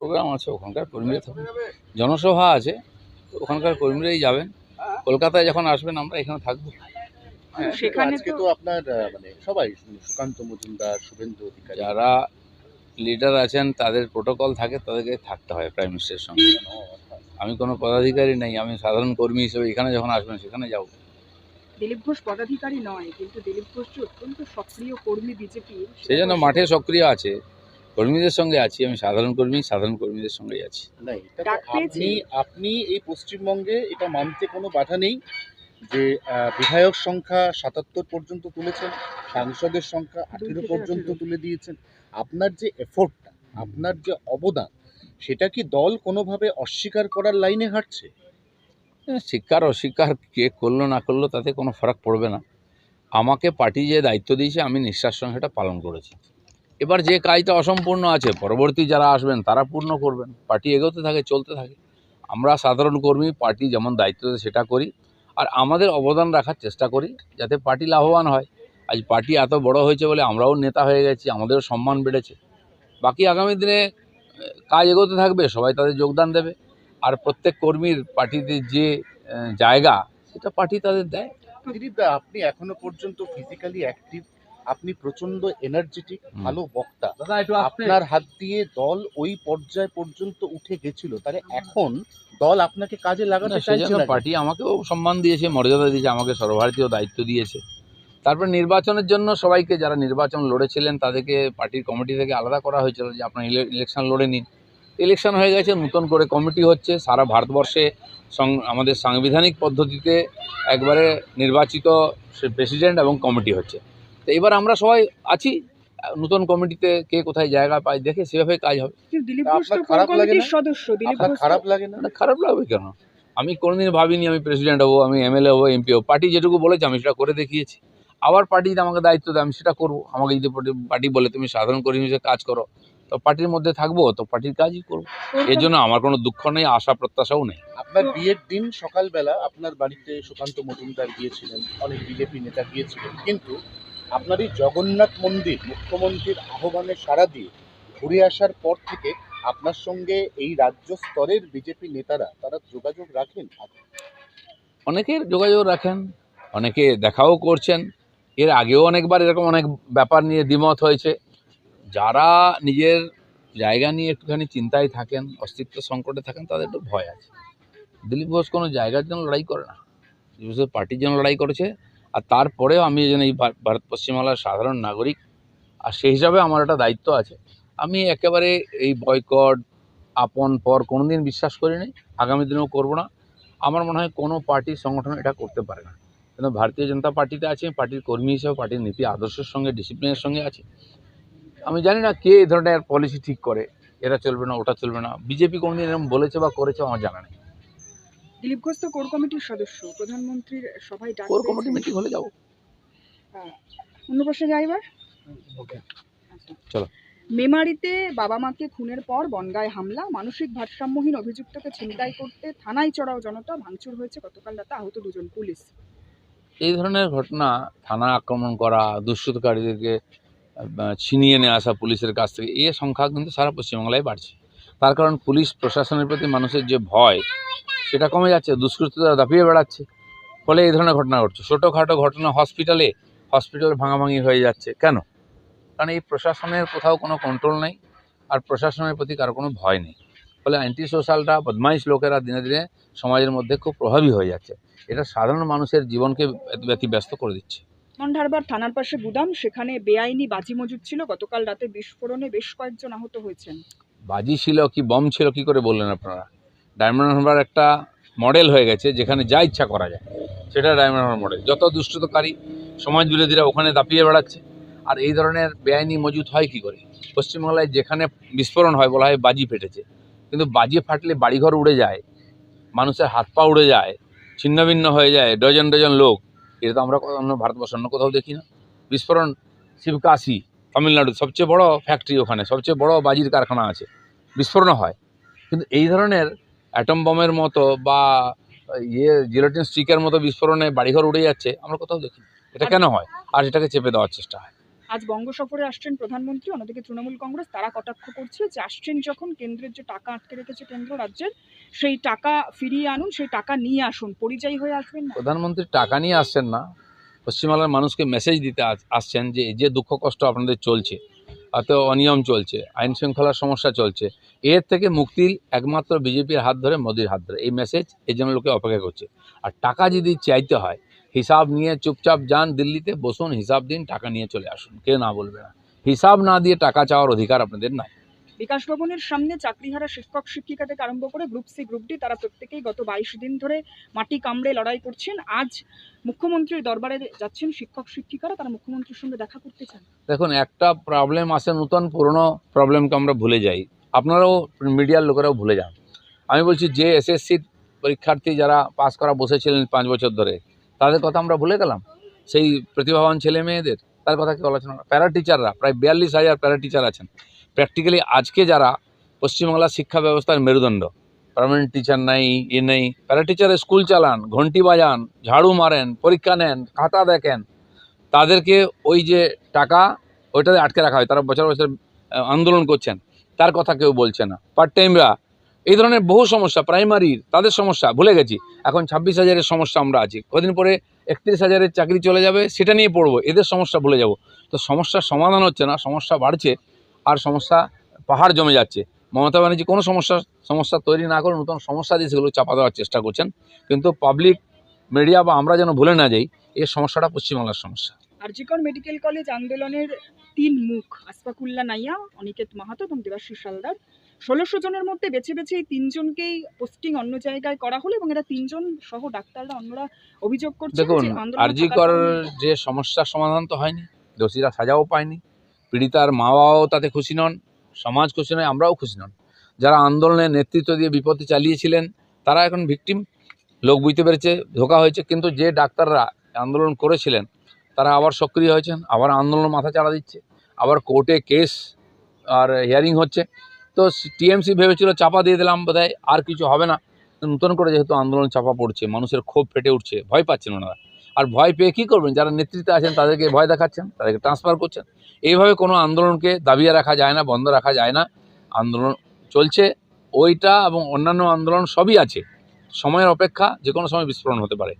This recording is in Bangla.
প্রোগ্রাম আছে ওখানকার কর্মীরা থাকবে জনসভা আছে ওখানকার কর্মীরাই যাবেন। কলকাতায় যখন আসবেন আমরা এখানে থাকব। হ্যাঁ, সেখানে তো- আপনার মানে সবাই সুকান্ত মজুমদার শুভেন্দু অধিকারী। যারা লিডার আছেন তাদের প্রোটোকল থাকে তাদেরকে থাকতে হয় প্রাইম মিনিস্টারের সঙ্গে। আমি কোনো পদাধিকারী নেই আমি সাধারণ কর্মী হিসেবে এখানে যখন আসবেন সেখানে যাব। দিলীপ ঘোষ পদাধিকারী নয় কিন্তু দিলীপ ঘোষ অত্যন্ত সক্রিয় কর্মী বিজেপির সেই জন্য মাঠে সক্রিয় আছে। কর্মীদের সঙ্গে আছি আমি সাধারণ কর্মী সাধারণ কর্মীদের সঙ্গেই আছি। এটা। আপনি আপনি এই পশ্চিমবঙ্গে এটা মানতে কোনো বাধা নেই যে বিধায়ক সংখ্যা সাতাত্তর পর্যন্ত তুলেছেন সাংসদের সংখ্যা আঠেরো পর্যন্ত তুলে দিয়েছেন। আপনার যে এফোর্টটা আপনার যে অবদান সেটা কি দল কোনোভাবে অস্বীকার করার লাইনে হাঁটছে? স্বীকার অস্বীকার কে করল না করল তাতে কোনো ফারাক পড়বে না। আমাকে পার্টি যে দায়িত্ব দিয়েছে আমি নিঃশ্বাস সঙ্গে সেটা পালন করেছি। এবার যে কাজটা অসম্পূর্ণ আছে, পরবর্তী যারা আসবেন, তারা পূর্ণ করবেন। পার্টি এগোতে থাকে, চলতে থাকে। আমরা সাধারণ কর্মী, পার্টি যেমন দায়িত্ব দেয় সেটা করি। আর আমাদের অবদান রাখার চেষ্টা করি, যাতে পার্টি লাভবান হয়। আজ পার্টি এত বড় হয়েছে বলে আমরাও নেতা হয়ে গেছি, আমাদেরও সম্মান বেড়েছে। বাকি আগামী দিনে কাজ এগোতে থাকবে, সবাই তাদের যোগদান দেবে। আর প্রত্যেক কর্মীর, পার্টিতে যে জায়গা, সেটা পার্টি তাদের দেয়। আপনি এখনও পর্যন্ত ফিজিক্যালি অ্যাক্টিভ আপনি প্রচণ্ড এনার্জেটিক ভালো বক্তা। আপনার হাত দিয়ে দল ওই পর্যায় পর্যন্ত উঠে গেছিল। তাহলে এখন দল আপনাকে কাজে লাগাতে সেই চাইছে জন্য পার্টি আমাকেও সম্মান দিয়েছে মর্যাদা দিয়েছে আমাকে সর্বভারতীয় দায়িত্ব দিয়েছে। তারপর নির্বাচনের জন্য সবাইকে যারা নির্বাচন লড়েছিলেন তাদেরকে পার্টির কমিটি থেকে আলাদা করা হয়েছিল যে আপনার ইলেকশন লড়ে নিন। ইলেকশন হয়ে গেছে নতুন করে কমিটি হচ্ছে। সারা ভারতবর্ষে সং- আমাদের সাংবিধানিক পদ্ধতিতে একবারে নির্বাচিত প্রেসিডেন্ট এবং কমিটি হচ্ছে। তো এবার আমরা সবাই আছি। নতুন কমিটিতে কে কোথায় জায়গা পায় দেখে সেভাবে কাজ হবে। খারাপ লাগে না? সদস্য। দিলীপ আপনার ঘোষ তো- খারাপ লাগে না? না খারাপ লাগবে কেন? আমি কোনোদিন ভাবিনি আমি প্রেসিডেন্ট হব আমি এমএলএ হব এমপি হব। পার্টি যেটুকু বলেছে আমি সেটা করে দেখিয়েছি। আবার পার্টি যদি আমাকে দায়িত্ব দেয় আমি সেটা করব। আমাকে যদি পার্টি বলে তুমি সাধারণ কর্মী হিসেবে কাজ করো তো পার্টির মধ্যে থাকব তো পার্টির কাজই করব। এর জন্য আমার কোনো দুঃখ নেই আশা প্রত্যাশাও নেই। আপনার বিয়ের দিন সকালবেলা আপনার বাড়িতে সুকান্ত মজুমদার গিয়েছিলেন অনেক বিজেপি নেতা গিয়েছিলেন কিন্তু আপনার এই জগন্নাথ মন্দির মুখ্যমন্ত্রীর আহ্বানে সাড়া দিয়ে ঘুরে আসার পর থেকে আপনার সঙ্গে এই রাজ্য স্তরের বিজেপি নেতারা, তারা যোগাযোগ রাখেন অনেকের যোগাযোগ রাখেন, অনেকে দেখাও করছেন। এর আগেও অনেকবার এরকম অনেক ব্যাপার নিয়ে দ্বিমত হয়েছে। যারা নিজের জায়গা নিয়ে একটুখানি চিন্তায় থাকেন, অস্তিত্ব সংকটে থাকেন, তাদের একটু ভয় আছে। দিলীপ ঘোষ কোনো জায়গার জন্য লড়াই করে না। দিলীপ ঘোষ পার্টির জন্য লড়াই করেছে। আর তারপরেও আমি যেন এই ভারত পশ্চিমবাংলার সাধারণ নাগরিক। আর সেই হিসাবে আমার একটা দায়িত্ব আছে। আমি একেবারে এই বয়কট, আপন, পর কোনো দিন বিশ্বাস করি নাই আগামী দিনেও করব না। আমার মনে হয় কোনো পার্টি সংগঠন এটা করতে পারে না। কেন ভারতীয় জনতা পার্টিতে আছে, পার্টির কর্মী হিসেবে, পার্টির নীতি আদর্শের সঙ্গে, ডিসিপ্লিনের সঙ্গে আছে। আমি জানি না কে এই ধরনের পলিসি ঠিক করে, এটা চলবে না, ওটা চলবে না। বিজেপি কোনোদিন এরকম বলেছে বা করেছে, আমার জানা নেই। দিলীপ ঘোষ তো কোর কমিটির সদস্য প্রধানমন্ত্রীর সভায় ডাক কোর কমিটি মিটিং হলে যাব। অন্য প্রশ্নে যাই এবার? আচ্ছা। চলো। মেমারিতে বাবা মাকে খুনের পর বনগায় হামলা মানসিক ভারসাম্যহীন অভিযুক্তকে ছিনতাই করতে থানায় চড়াও জনতা ভাঙচুর হয়েছে গতকাল রাতে আহত দুজন পুলিশ। এই ধরনের ঘটনা থানা আক্রমণ করা দুষ্কৃতকারীদেরকে ছিনিয়ে নিয়ে আসা পুলিশের কাছ থেকে এই সংখ্যা কিন্তু সারা পশ্চিমবাংলায় বাড়ছে। তার কারণ পুলিশ প্রশাসনের প্রতি মানুষের যে ভয়, সেটা কমে যাচ্ছে, দুষ্কৃতরা দাপিয়ে বেড়াচ্ছে। ফলে এই ধরনের ঘটনা ঘটছে। ছোটোখাটো ঘটনা হসপিটালে হসপিটাল ভাঙাভাঙি হয়ে যাচ্ছে। কেন? কারণ এই প্রশাসনের কোথাও কোনো কন্ট্রোল নেই আর প্রশাসনের প্রতি কারও কোনো ভয় নেই। ফলে অ্যান্টি সোশ্যালটা বদমাইশ লোকেরা দিনে দিনে সমাজের মধ্যে খুব প্রভাবী হয়ে যাচ্ছে। এটা সাধারণ মানুষের জীবনকে ব্যতিব্যস্ত করে দিচ্ছে। মন্ডারবার থানার পাশে গুদাম, সেখানে বেআইনি বাজি মজুদ ছিল। গতকাল রাতে বিস্ফোরণে বেশ কয়েকজন আহত হয়েছেন। বাজি ছিল কি, বম ছিল, কি করে বললেন আপনারা? ডায়মন্ড হারবার একটা মডেল হয়ে গেছে, যেখানে যা ইচ্ছা করা যায়। সেটা ডায়মন্ড হারবার মডেল যত দুষ্টতাকারী সমাজ বিরোধীরা ওখানে দাপিয়ে বেড়াচ্ছে। আর এই ধরনের বেআইনি মজুদ হয় কি করে? পশ্চিমবাংলায় যেখানে বিস্ফোরণ হয় বলা হয় বাজি ফেটেছে। কিন্তু বাজি ফাটলে বাড়িঘর উড়ে যায়, মানুষের হাত পা উড়ে যায়, ছিন্নভিন্ন হয়ে যায়, ডজন ডজন লোক। এটা তো আমরা অন্য ভারতবর্ষ অন্য কোথাও দেখি না। বিস্ফোরণ শিবকাশি তামিলনাড়ু সবচেয়ে বড় ফ্যাক্টরি ওখানে সবচেয়ে বড় বাজির কারখানা আছে। বিস্ফোরণ হয়। কিন্তু এই ধরনের অ্যাটম বমের মতো বা ইয়ে জিরোটিন স্টিকের মতো বিস্ফোরণে বাড়িঘর উড়ে যাচ্ছে আমরা কোথাও দেখি এটা কেন হয়? আর এটাকে চেপে দেওয়ার চেষ্টা হয়। আজ বঙ্গ সফরে আসছেন প্রধানমন্ত্রী অন্যদিকে তৃণমূল কংগ্রেস তারা কটাক্ষ করছে যে আসছেন যখন কেন্দ্রের যে টাকা আটকে রেখেছে কেন্দ্র রাজ্যের সেই টাকা ফিরিয়ে আনুন সেই টাকা নিয়ে আসুন পরিযায়ী হয়ে আসবেন প্রধানমন্ত্রী টাকা নিয়ে আসছেন না পশ্চিমবাংলার মানুষকে মেসেজ দিতে আসছেন যে যে দুঃখ কষ্ট আপনাদের চলছে অত অনিয়ম চলছে, আইন শৃঙ্খলার সমস্যা চলছে, এর থেকে মুক্তির একমাত্র বিজেপির হাত ধরে মোদির হাত ধরে। এই মেসেজ এই জন্য লোকে অপেক্ষা করছে। আর টাকা যদি চাইতে হয়, হিসাব নিয়ে চুপচাপ যান দিল্লিতে, বসুন, হিসাব দিন, টাকা নিয়ে চলে আসুন কে না বলবে না। হিসাব না দিয়ে টাকা চাওয়ার অধিকার আপনাদের নাই। বিকাশ ভবনের সামনে চাকরিহারা শিক্ষক শিক্ষিকা থেকে আরম্ভ করে গ্রুপ সি, গ্রুপ ডি, তারা প্রত্যেকেই গত বাইশ দিন ধরে মাটি কামড়ে লড়াই করছেন। আজ মুখ্যমন্ত্রীর দরবারে যাচ্ছেন শিক্ষক শিক্ষিকারা। তারা মুখ্যমন্ত্রীর সঙ্গে দেখা করতে চান। দেখুন, একটা প্রবলেম আসে নতুন, পুরনো প্রবলেমকে আমরা ভুলে যাই। আপনারাও মিডিয়ার লোকেরাও ভুলে যান। আমি বলছি, যে এসএসসির পরীক্ষার্থী যারা পাস করা বসেছিলেন পাঁচ বছর ধরে, তাদের কথা আমরা ভুলে গেলাম? সেই প্রতিভাবান ছেলে মেয়েদের, তার কথা কি আলোচনা প্যারা টিচাররা প্রায় বিয়াল্লিশ হাজার প্যারা টিচার আছেন। প্র্যাকটিক্যালি আজকে যারা পশ্চিমবাংলার শিক্ষা ব্যবস্থার মেরুদণ্ড পার্মানেন্ট টিচার নাই এ নেই প্যারা টিচারে স্কুল চালান ঘন্টি বাজান, ঝাড়ু মারেন, পরীক্ষা নেন, খাতা দেখেন, তাদেরকে ওই যে টাকা ওইটাতে আটকে রাখা হয়। তারা বছর বছর আন্দোলন করছেন, তার কথা কেউ বলছে না। পার্ট টাইমরা এই ধরনের বহু সমস্যা প্রাইমারির তাদের সমস্যা, ভুলে গেছি। এখন ছাব্বিশ হাজারের সমস্যা আমরা আছি। কদিন পরে একত্রিশ হাজারের চাকরি চলে যাবে, সেটা নিয়ে পড়ব, এদের সমস্যা ভুলে যাব। তো সমস্যার সমাধান হচ্ছে না, সমস্যা বাড়ছে। আর সমস্যা পাহাড় জমে যাচ্ছে। মমতা ব্যানার্জি কোনো সমস্যা সমস্যা তৈরি না করে নতুন সমস্যা দিয়ে সেগুলো চাপা দেওয়ার চেষ্টা করছেন। কিন্তু পাবলিক মিডিয়া বা আমরা যেন ভুলে না যাই এই সমস্যাটা পশ্চিমবাংলার সমস্যা। আরজিকর মেডিকেল কলেজ আন্দোলনের তিন মুখ আসফাকুল্লা নাইয়া অনিকেত মাহাতো এবং দেবাশিস হালদার। ষোলোশো জনের মধ্যে বেছে বেছে এই তিনজনকেই পোস্টিং অন্য জায়গায় করা হলো এবং এরা তিনজন সহ ডাক্তাররা অন্যরা অভিযোগ করছে দেখুন আরজি কর যে সমস্যার সমাধান তো হয়নি দোষীরা সাজাও পায়নি। পীড়িতার মা বাবাও তাতে খুশি নন, সমাজ খুশি নয়, আমরাও খুশি নন। যারা আন্দোলনের নেতৃত্ব দিয়ে বিপত্তি চালিয়েছিলেন, তারা এখন ভিকটিম। লোক বুঝতে পেরেছে, ধোকা হয়েছে, কিন্তু যে ডাক্তাররা আন্দোলন করেছিলেন, তারা আবার সক্রিয় হয়েছেন, আবার আন্দোলন মাথা চাড়া দিচ্ছে, আবার কোর্টে কেস আর হিয়ারিং হচ্ছে। তো টিএমসি ভেবেছিল চাপা দিয়ে দিলাম বোধহয়, আর কিছু হবে না। নতুন করে যেহেতু আন্দোলন চাপা পড়ছে, মানুষের ক্ষোভ ফেটে উঠছে, ভয় পাচ্ছেন ওনারা। আর ভয় পেয়ে কী করবেন? যারা নেতৃত্বে আছেন, তাদেরকে ভয় দেখাচ্ছেন, তাদেরকে ট্রান্সফার করছেন। এইভাবে কোনো আন্দোলনকে দাবিয়ে রাখা যায় না, বন্ধ রাখা যায় না। আন্দোলন চলছে, ওইটা এবং অন্যান্য আন্দোলন সবই আছে। সময়ের অপেক্ষা যে কোনো সময় বিস্ফোরণ হতে পারে।